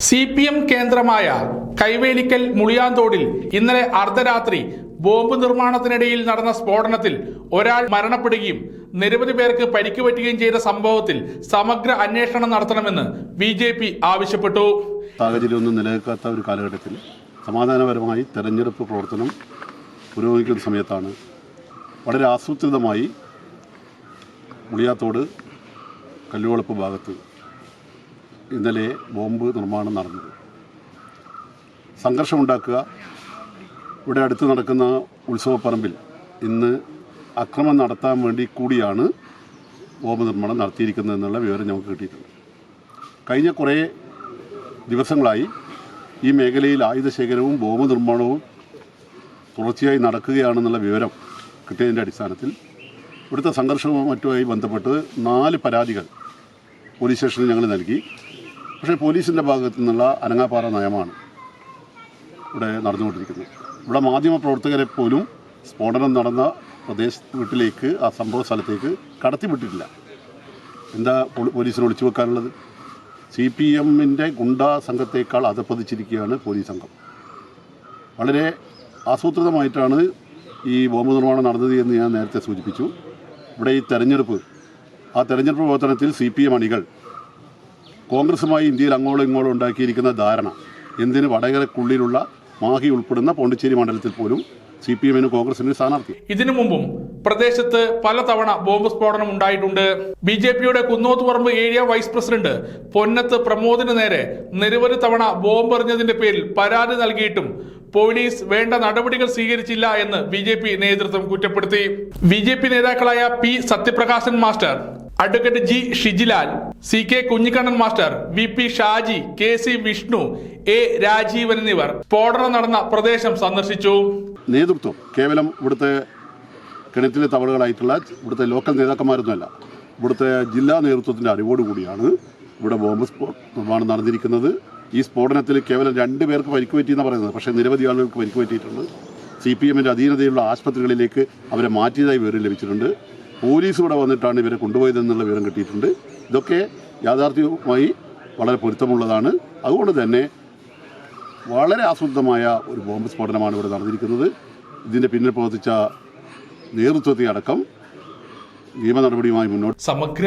C P M കേന്ദ്രമായ കൈവേലിക്കൽ മുളിയാന്തോടിൽ ഇന്നലെ അർദ്ധരാത്രി ബോംബ് നിർമ്മാണത്തിനിടയിൽ നടന്ന സ്ഫോടനത്തിൽ ഒരാൾ മരണപ്പെടുകയും നിരവധി പേർക്ക് പരിക്ക് പറ്റുകയും ചെയ്ത സംഭവത്തിൽ സമഗ്ര അന്വേഷണം നടത്തണമെന്ന് ബി ജെ പി ആവശ്യപ്പെട്ടു. സാഹചര്യമൊന്നും നിലനിൽക്കാത്ത ഒരു കാലഘട്ടത്തിൽ സമാധാനപരമായി തെരഞ്ഞെടുപ്പ് പ്രവർത്തനം പുരോഗമിക്കുന്ന സമയത്താണ് വളരെ ആസൂത്രിതമായി മുളിയാത്തോട് കല്ലുവളപ്പ് ഭാഗത്ത് ഇന്നലെ ബോംബ് നിർമ്മാണം നടന്നത്. സംഘർഷമുണ്ടാക്കുക. ഇവിടെ അടുത്ത് നടക്കുന്ന ഉത്സവപ്പറമ്പിൽ ഇന്ന് അക്രമം നടത്താൻ വേണ്ടി കൂടിയാണ് ബോംബ് നിർമ്മാണം നടത്തിയിരിക്കുന്നത് എന്നുള്ള വിവരം നമുക്ക് കിട്ടിയിട്ടുണ്ട്. കഴിഞ്ഞ കുറേ ദിവസങ്ങളായി ഈ മേഖലയിൽ ആയുധശേഖരവും ബോംബ് നിർമ്മാണവും തുടർച്ചയായി നടക്കുകയാണെന്നുള്ള വിവരം കിട്ടിയതിന്റെ അടിസ്ഥാനത്തിൽ ഇവിടുത്തെ സംഘർഷവും മറ്റുമായി ബന്ധപ്പെട്ട് നാല് പരാതികൾ പോലീസ് സ്റ്റേഷനിൽ ഞങ്ങൾ നൽകി. പക്ഷേ പോലീസിന്റെ ഭാഗത്തു നിന്നുള്ള അനങ്ങാപ്പാറ നയമാണ് ഇവിടെ നടന്നുകൊണ്ടിരിക്കുന്നത്. ഇവിടെ മാധ്യമ പ്രവർത്തകരെ പോലും സ്ഫോടനം നടന്ന പ്രദേശ വീട്ടിലേക്ക് ആ സംഭവ സ്ഥലത്തേക്ക് കടത്തിവിട്ടിട്ടില്ല. എന്താ പോലീസിനെ ഒളിച്ചു വെക്കാനുള്ളത് സി പി എമ്മിന്റെ ഗുണ്ടാ സംഘത്തേക്കാൾ അധപ്പതിച്ചിരിക്കുകയാണ് പോലീസ് സംഘം വളരെ ആസൂത്രിതമായിട്ടാണ് ഈ ബോംബ് നിർമ്മാണം നടന്നത് എന്ന് ഞാൻ നേരത്തെ സൂചിപ്പിച്ചു. ഇവിടെ ഈ തെരഞ്ഞെടുപ്പ് ആ തെരഞ്ഞെടുപ്പ് പ്രവർത്തനത്തിൽ സി പി എം അണികൾ കോൺഗ്രസുമായി ഇന്ത്യയിൽ അങ്ങോളം ഇങ്ങോളം ഉണ്ടാക്കിയിരിക്കുന്ന ധാരണ എന്തിന് വടകരക്കുള്ളിലുള്ള മാഹി ഉൾപ്പെടുന്ന പോണ്ടിച്ചേരി മണ്ഡലത്തിൽ പോലും സി പി എമ്മിന് കോൺഗ്രസിന് സ്ഥാനാർത്ഥി. ഇതിനു മുമ്പും പ്രദേശത്ത് പലതവണ ബോംബ് സ്ഫോടനം ഉണ്ടായിട്ടുണ്ട്. ബി ജെ പിയുടെ Kunnothuparambu area vice president Ponnath പ്രമോദിന് നേരെ നിരവധി തവണ ബോംബ് എറിഞ്ഞതിന്റെ പേരിൽ പരാതി നൽകിയിട്ടും പോലീസ് വേണ്ട നടപടികൾ സ്വീകരിച്ചില്ല എന്ന് ബി നേതൃത്വം കുറ്റപ്പെടുത്തി. ബി നേതാക്കളായ P Sathyaprakashan master advocate G Shijilal C K Kunhikannan master V P Shaji K C Vishnu A Rajeevan എന്നിവർ സ്ഫോടനം നടന്ന പ്രദേശം സന്ദർശിച്ചു. നേതൃത്വം കേവലം ഇവിടുത്തെ കിണറ്റിലെ തവളുകളായിട്ടുള്ള ഇവിടുത്തെ ലോക്കൽ നേതാക്കന്മാരൊന്നുമല്ല ഇവിടുത്തെ ജില്ലാ നേതൃത്വത്തിന്റെ അറിവോടുകൂടിയാണ് ഇവിടെ ബോംബ് നിർമ്മാണം നടന്നിരിക്കുന്നത്. ഈ സ്ഫോടനത്തിൽ കേവലം രണ്ട് പേർക്ക് പരിക്ക് പറ്റിയെന്ന് പറയുന്നത് പക്ഷേ നിരവധി ആളുകൾക്ക് പരിക്ക് പറ്റിയിട്ടുണ്ട് സി പി എമ്മിന്റെ അധീനതയുള്ള ആശുപത്രികളിലേക്ക് അവരെ മാറ്റിയതായി വിവരം ലഭിച്ചിട്ടുണ്ട്. പോലീസ് ഇവിടെ വന്നിട്ടാണ് ഇവരെ കൊണ്ടുപോയതെന്നുള്ള വിവരം കിട്ടിയിട്ടുണ്ട്. ഇതൊക്കെ യാഥാർത്ഥ്യവുമായി വളരെ പൊരുത്തമുള്ളതാണ്. അതുകൊണ്ട് തന്നെ വളരെ ആസൂത്രിതമായ ഒരു ബോംബ് സ്ഫോടനമാണ് ഇവിടെ നടന്നിരിക്കുന്നത്. ഇതിന്റെ പിന്നിൽ പ്രവർത്തിച്ച നേതൃത്വത്തെ അടക്കം നിയമ നടപടിയുമായി മുന്നോട്ട് സമഗ്ര